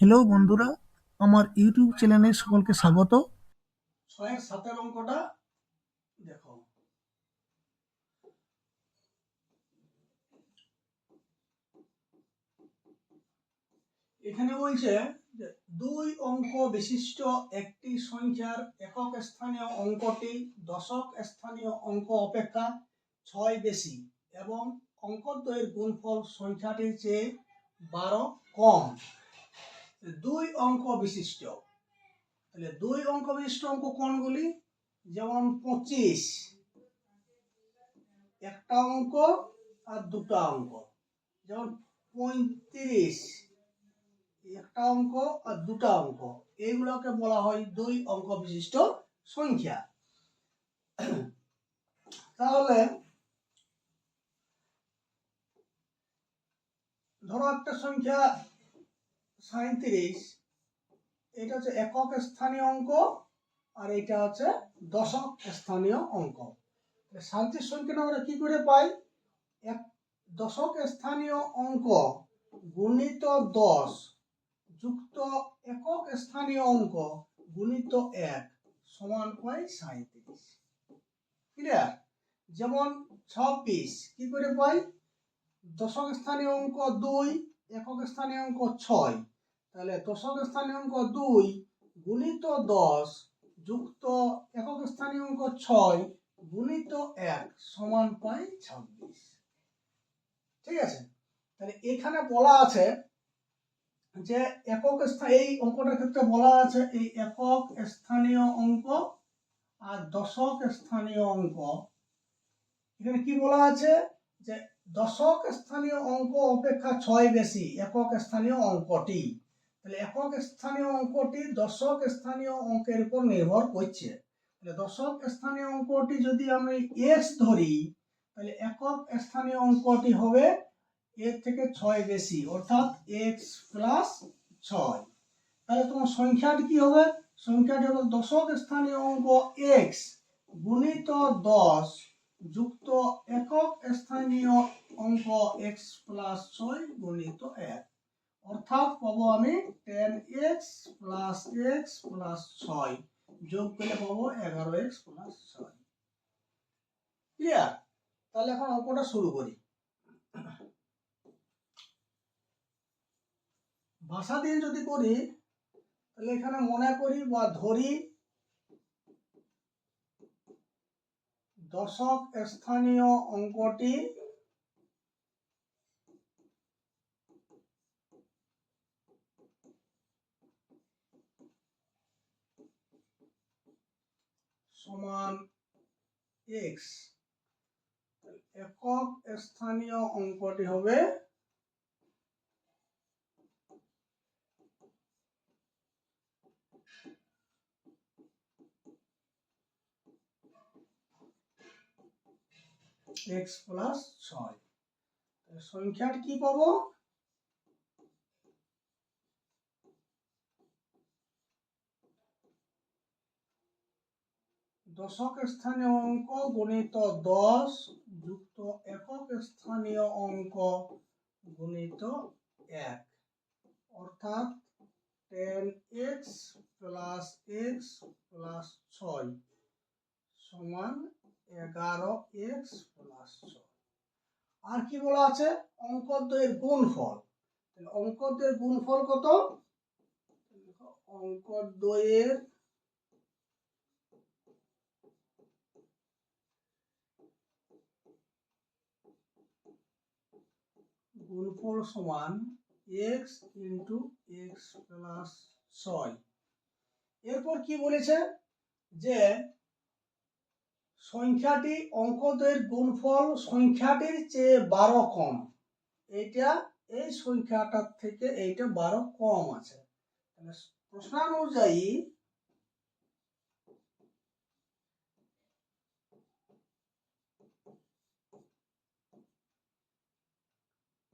Hello বন্ধুরা, আমার YouTube চ্যানেলে সকলকে স্বাগত। ছয়ের সাতের অঙ্কটা দেখো। এখানে বলছে দুই অঙ্ক বিশিষ্ট একটি সংখ্যার একক স্থানীয় অঙ্কটি দশক স্থানীয় অঙ্ক অপেক্ষা ছয় বেশি এবং অঙ্কদ্বয়ের গুণফল সংখ্যাটির চেয়ে বারো কম। দুই অঙ্ক বিশিষ্ট। তাহলে দুই অঙ্ক বিশিষ্ট অঙ্ক কোনগুলি? যেমন পঁচিশ। একটা অঙ্ক আর দুটা অঙ্ক। যেমন পঁয়ত্রিশ। একটা অঙ্ক আর দুটা অঙ্ক। এইগুলোকে বলা হয় দুই অঙ্ক বিশিষ্ট সংখ্যা। তাহলে ধরো একটা সংখ্যা সাঁত্রিশ এটা হচ্ছে একক স্থানীয় অঙ্ক আর এটা হচ্ছে দশক স্থানীয় অঙ্ক। শান্তির সংখ্যাটা আমরা কি করে পাই? এক দশক স্থানীয় অঙ্ক গুণিত দশ যুক্ত একক স্থানীয় অঙ্ক গুণিত এক সমান পাই সাঁত্রিশ ক্লিয়ার যেমন ছাব্বিশ, কি করে পাই? দশক স্থানীয় অঙ্ক দুই, একক স্থানীয় অঙ্ক ছয়। তাহলে দশক স্থানীয় অঙ্ক দুই গুণিত দশ যুক্ত একক স্থানীয় অঙ্ক ছয় গুণিত এক সমান পাই ছাব্বিশ। ঠিক আছে? তাহলে এখানে বলা আছে যে একক এই অঙ্কটার ক্ষেত্রে বলা আছে এই একক স্থানীয় অঙ্ক আর দশক স্থানীয় অঙ্ক। এখানে কি বলা আছে? যে দশক স্থানীয় অঙ্ক অপেক্ষা ছয় বেশি, একক স্থানীয় অঙ্কটি। তাহলে একক স্থানীয় অঙ্কটি দশক স্থানীয় অঙ্কের উপর নির্ভর করছে। তাহলে দশক স্থানীয় অঙ্কটি যদি আমি এক্স ধরি, তাহলে একক স্থানীয় অঙ্কটি হবে এর থেকে ছয় বেশি, অর্থাৎ এক্স প্লাস ছয়। তাহলে তোমার সংখ্যাটি কি হবে? সংখ্যাটি হবে দশক স্থানীয় অঙ্ক এক্স গুণিত দশ যুক্ত একক স্থানীয় অঙ্ক এক্স প্লাস ছয় গুণিত এক। অর্থাৎ পাবো আমি ten X plus X plus ছয়। যোগ করলে পাবো এগারো এক্স প্লাস ছয়। ক্লিয়ার তাহলে এখন অঙ্কটা শুরু করি। ভাষা দিয়ে যদি করি, তাহলে এখানে মনে করি বা ধরি দশক স্থানীয় অঙ্কটি সমান এক্স একক স্থানীয় অঙ্কটি হবে এক্স প্লাস ছয়। সংখ্যাটি কি পাবো? দশক স্থানীয় অঙ্ক গণিত দশ যুক্ত একক স্থানীয় অঙ্ক গুণিত এক। অর্থাৎ ten X plus X plus ছয় সমান এগারো এক্স প্লাস ছয়। আর কি বলা আছে? অঙ্কদ্বয়ের গুণফল। অঙ্কদ্বয়ের গুণফল কত? অঙ্কদ্বয়ের গুণফল সমান এক্স ইন্টু এক্স প্লাস ছয়। এরপর কি বলেছে? যে সংখ্যাটি অঙ্কদের গুণফল সংখ্যাটির চেয়ে বারো কম। এইটা, এই সংখ্যাটার থেকে এইটা বারো কম আছে। তাহলে প্রশ্নানুযায়ী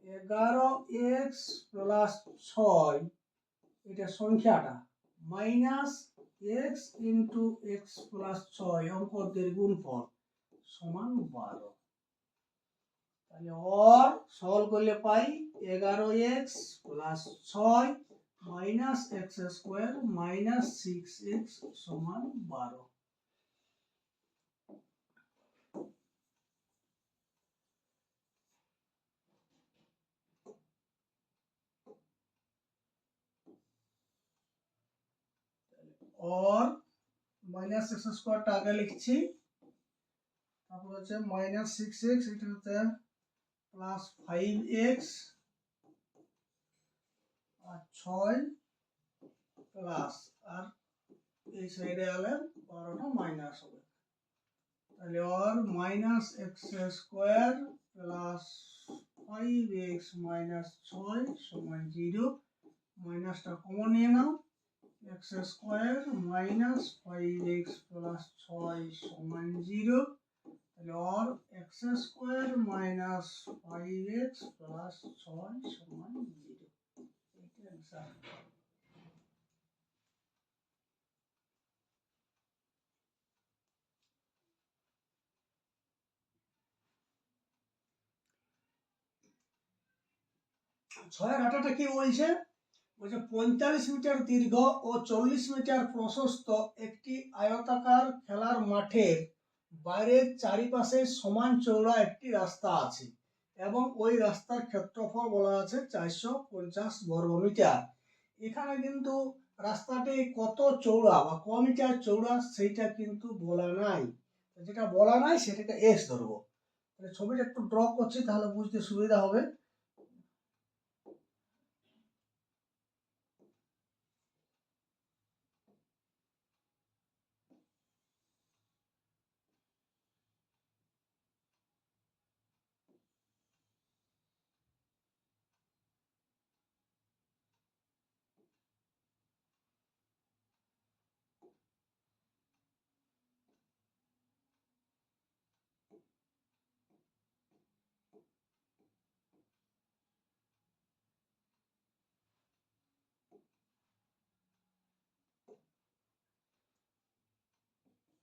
এগারো এক্স প্লাস ছয়, এটা সংখ্যাটা, minus X into X plus ছয় অঙ্কদের গুণফল সমান বারো। তাহলে অর সরল করলে পাই এগারো এক্স প্লাস ছয় minus X square minus six X সমান বারো। और মাইনাস এক্স স্কোয়ারটা আগে লিখছি। তারপর হচ্ছে মাইনাস সিক্স এক্স এটা হচ্ছে প্লাস ফাইভ এক্স আর ছয় প্লাস আর এই সাইডে গেলে বারোটা মাইনাস হবে। তাহলে or minus X square plus five X minus ছয় সমান জিরো মাইনাসটা কমন নিয়ে নাও। X square minus five X plus ছয় সমান জিরো তাহলে or X square minus five X plus ছয় সমান জিরো এইটা অ্যান্সার ছয়ের আটাটা কি বলছে? বলছে পঁয়তাল্লিশ মিটার দীর্ঘ ও চল্লিশ মিটার প্রশস্ত একটি আয়তাকার খেলার মাঠের বাইরের চারিপাশে সমান চৌড়া একটি রাস্তা আছে এবং ওই রাস্তার ক্ষেত্রফল বলা আছে চারশো পঞ্চাশ বর্গ মিটার। এখানে কিন্তু রাস্তাটি কত চৌড়া বা ক মিটার চৌড়া সেইটা কিন্তু বলা নাই। যেটা বলা নাই সেটাকে এস ধরবো। ছবিটা একটু ড্র করছি, তাহলে বুঝতে সুবিধা হবে।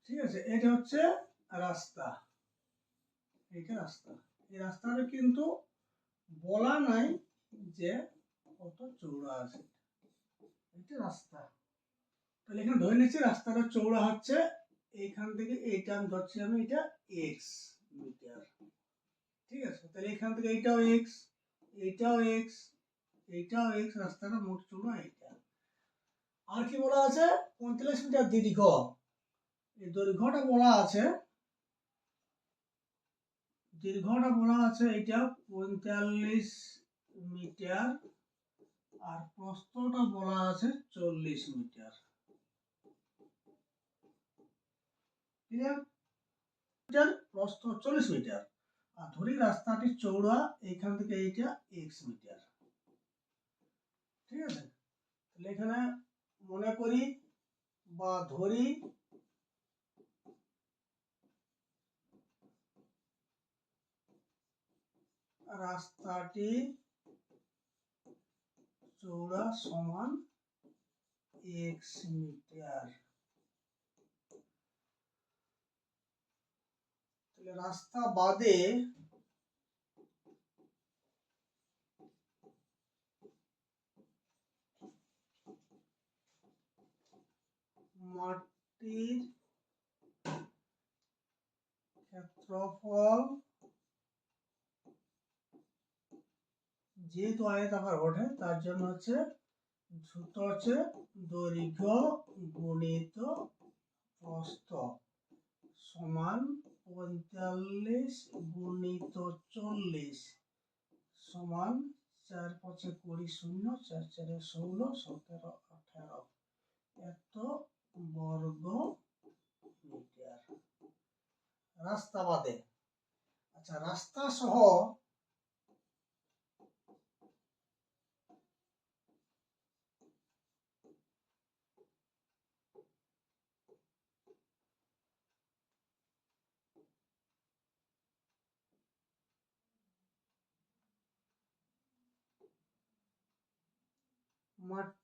ঠিক আছে, এটা হচ্ছে রাস্তা। এইটা রাস্তা। এই রাস্তাটা কিন্তু বলা নাই যে কত চৌড়া আছে এটা রাস্তা। তাহলে এখানে ধরে নিচ্ছি রাস্তাটা চৌড়া হচ্ছে, এইখান থেকে এইটা আমি ধরছি আমি, এটা এক্স মিটার। ঠিক আছে, তাহলে এখান থেকে এইটাও এক্স এইটাও এক্স এইটাও এক্স রাস্তাটা মোট চৌড়া এইটা। আর কি বলা আছে? পঁয়তাল্লিশ মিটার দীর্ঘ। এই দৈর্ঘ্যটা বলা আছে। দীর্ঘটা বলা আছে এটা পঁয়তাল্লিশ মিটার আর প্রস্থটা বলা আছে চল্লিশ মিটার। প্রস্থ চল্লিশ মিটার। আর ধরি রাস্তাটি চৌড়া এইখান থেকে এইটা এক্স মিটার। ঠিক আছে? তাহলে এখানে মনে করি বা ধরি রাস্তাটি চৌড়া সমান এক্স মিটার। তাহলে রাস্তা বাদে মাটির ক্ষেত্রফল যেহেতু আয়তাকার ওঠে তার জন্য হচ্ছে সূত্র হচ্ছে দৈর্ঘ্য গুণিত প্রস্থ সমান পঁয়তাল্লিশ গুণিত চল্লিশ সমান চার পাঁচে কুড়ি শূন্য, চার চারে ষোলো, সতেরো, আঠারো। এত বর্গ মিটার। রাস্তা বাদে। আচ্ছা রাস্তা সহ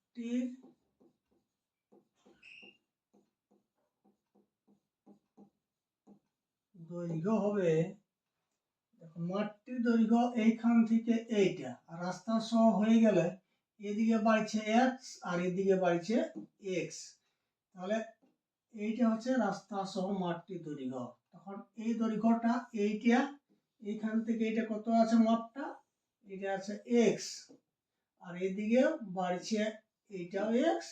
মাটির দৈর্ঘ্য হবে, দেখো মাটির দৈর্ঘ্য এইখান থেকে এইটা, আর রাস্তা সহ হয়ে গেলে এদিকে বাড়ছে এক্স আর এদিকে বাড়ছে এক্স তাহলে এইটা হচ্ছে রাস্তা সহ মাঠটির দৈর্ঘ্য। তখন এই দৈর্ঘ্যটা এইটা, এইখান থেকে এটা কত আছে মাপটা? এটা আছে এক্স আর এদিকে বাড়ছে এইটাও এক্স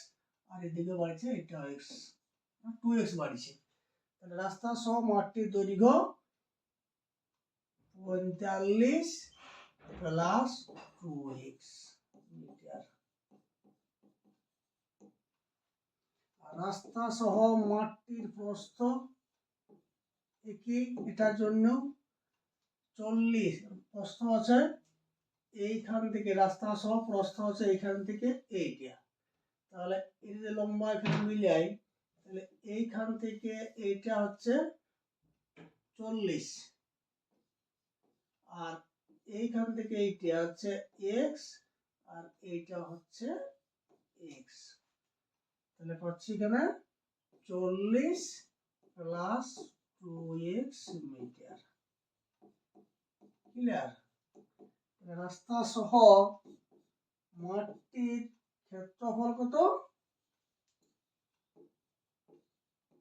আর এদিকে বাড়ছে এটাও এক্স টু এক্স বাড়ছে। তাহলে রাস্তা সহ মাঠটির দৈর্ঘ্য পঁয়তাল্লিশ প্লাস টু এক্স মিটার। রাস্তা সহ মাঠটির প্রস্থ একই, এটার জন্য চল্লিশ। প্রস্থ আছে এইখান থেকে, রাস্তা সহ প্রস্থ আছে এইখান থেকে এইটা। তাহলে এই যে লম্বা এখানে মিলাই তাহলে এইখান থেকে এইটা হচ্ছে চল্লিশ। আর এইখান থেকে এইটা হচ্ছে এক্স আর এইটা হচ্ছে এক্স তাহলে পাচ্ছি এখানে চল্লিশ plus two X metre. Clear রাস্তা সহ মাঠটির ক্ষেত্রফল কত?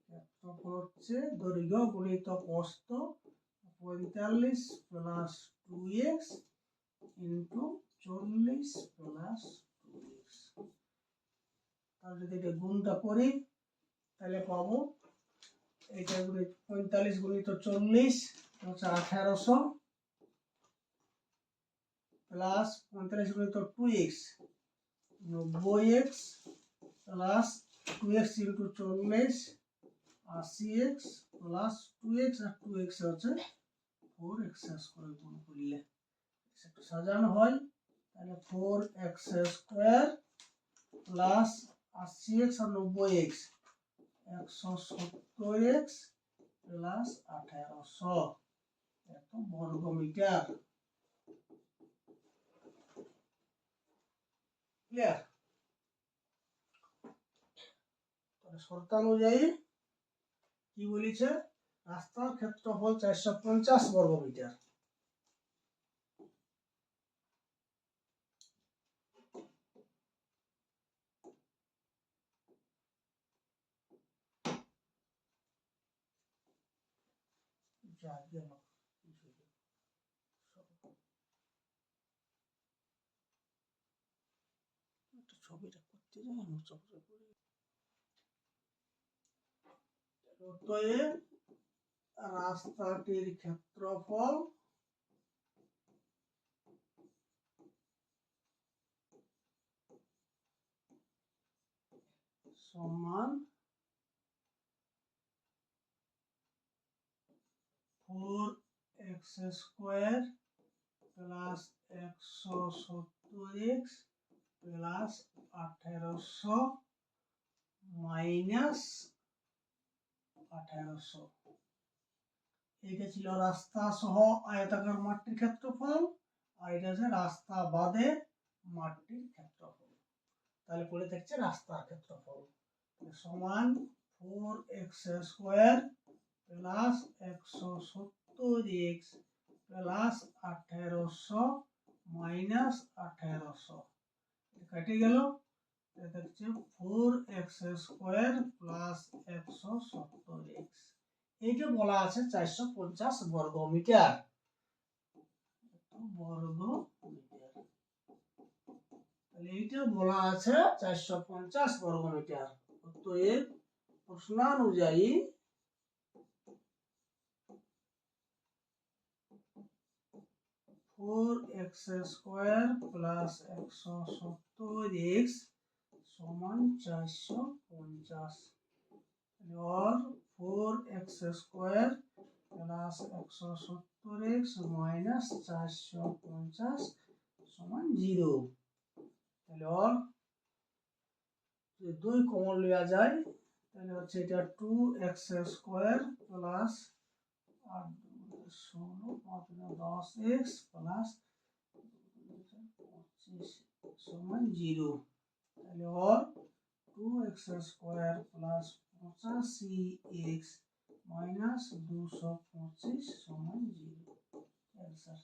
ক্ষেত্রফল হচ্ছে দৈর্ঘ্য গুণিত প্রস্থ পঁয়তাল্লিশ প্লাস টু এক্স ইন্টু চল্লিশ প্লাস টু এক্স তাহলে যদি এটা গুণটা করি, তাহলে পাবো এটা গুণি, পঁয়তাল্লিশ গুণিত চল্লিশ হচ্ছে আঠারোশো প্লাস পঁয়তাল্লিশ গুণিত টু এক্স নব্বই X plus two X into চল্লিশ আশি এক্স প্লাস টু এক্স আর টু এক্স হচ্ছে ফোর এক্স করে গুণ করলে। একটু সাজানো হয়, তাহলে ফোর এক্স স্কোয়ার প্লাস আশি এক্স আর নব্বই এক্স একশো সত্তর এক্স প্লাস আঠারোশো। এত বর্গ মিটার ক্লিয়ার কি বলেছে? রাস্তার ক্ষেত্রফল চারশো পঞ্চাশ বর্গ মিটার যা গেল। ছবিটা করতে যাই আমি ছবিটা করি রাস্তাটির ক্ষেত্রফল সমান ফোর এক্স স্কোয়ার প্লাস একশো সত্তর এক্স প্লাস আঠেরোশো মাইনাস আঠারোশো। এইটা ছিল রাস্তা সহ আয়তাকার মাঠটির ক্ষেত্রফল, আর এটা হচ্ছে রাস্তা বাদে মাঠটির ক্ষেত্রফল। তাহলে পড়ে থাকছে রাস্তার ক্ষেত্রফল। সমান ফোর এক্স স্কোয়ার প্লাস একশো সত্তর এক্স প্লাস আঠেরোশো মাইনাস আঠেরোশো। কেটে গেল। এইটা বলা আছে চারশো পঞ্চাশ বর্গ মিটার বর্গ মিটার এইটা বলা আছে চারশো পঞ্চাশ বর্গ মিটার অতএব প্রশ্নানুযায়ী ফোর এক্স স্কোয়ার প্লাস একশো সত্তর এক্স সমান চারশো পঞ্চাশ। Or four X square plus একশো সত্তর এক্স মাইনাস চারশো পঞ্চাশ সমান জিরো তাহলে অর দুই কমন লেওয়া যায়, তাহলে হচ্ছে এটা টু এক্স স্কোয়ার প্লাস আট ষোলো পাঁচ দুগুণে দশ এক্স প্লাস পঁচিশ সমান জিরো। তাহলে or two X square plus পঁচাশি এক্স মাইনাস দুশো পঁচিশ সমান জিরো। অ্যান্সার